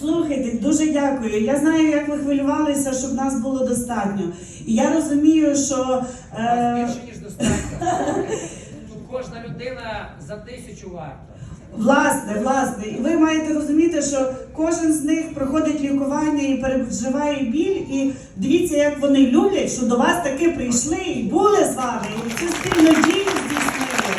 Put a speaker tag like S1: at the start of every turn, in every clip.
S1: Слухайте, дуже дякую. Я знаю, як ви хвилювалися, щоб нас було достатньо. І я розумію, що е,
S2: більше, ніж достатньо. Тут кожна людина за тисячу варта.
S1: власне, власне, і ви маєте розуміти, що кожен з них проходить лікування і переживає біль. І дивіться, як вони люблять, що до вас таки прийшли і були з вами, і спільну дію здійснили.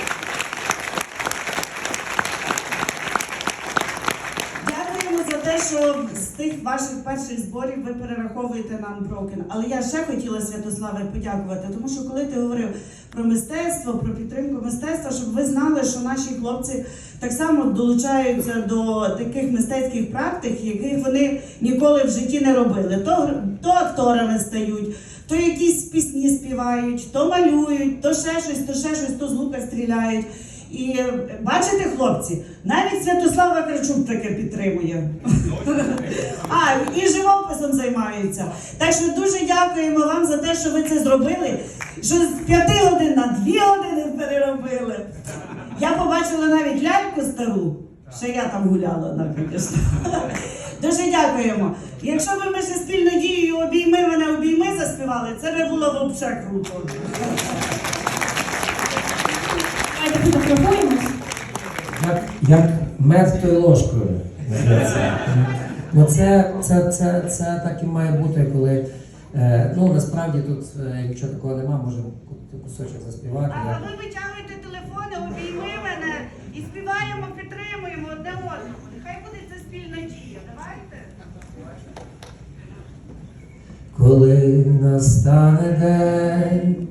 S1: Дякуємо за те, що з тих ваших перших зборів ви перераховуєте нам Брокен. Але я ще хотіла Святославе подякувати, тому що коли ти говорив про мистецтво, про підтримку мистецтва, щоб ви знали, що наші хлопці так само долучаються до таких мистецьких практик, яких вони ніколи в житті не робили. То, то акторами стають. То якісь пісні співають, то малюють, то ще щось, то ще щось, то з лука стріляють. І бачите, хлопці, навіть Святослава Карчук таке підтримує. А, і живописом займаються. Так що дуже дякуємо вам за те, що ви це зробили. Що з п'яти годин на дві години переробили. Я побачила навіть ляльку стару. Ще я там гуляла, звісно. Дуже дякуємо. Якщо б ми ще спільно дією обійми мене обійми заспівали, це би було взагалі круто.
S3: Давайте фотографуємось.
S4: Як, мед тою ложкою. Ну це, це, це, це так і має бути, коли е, ну насправді тут, е, якщо такого нема, можемо кусочок заспівати.
S1: А ви витягуйте телефони, обійми мене і співаємо, підтримуємо одне одного. Нехай буде це спільна дія. Давайте.
S4: Коли настане день,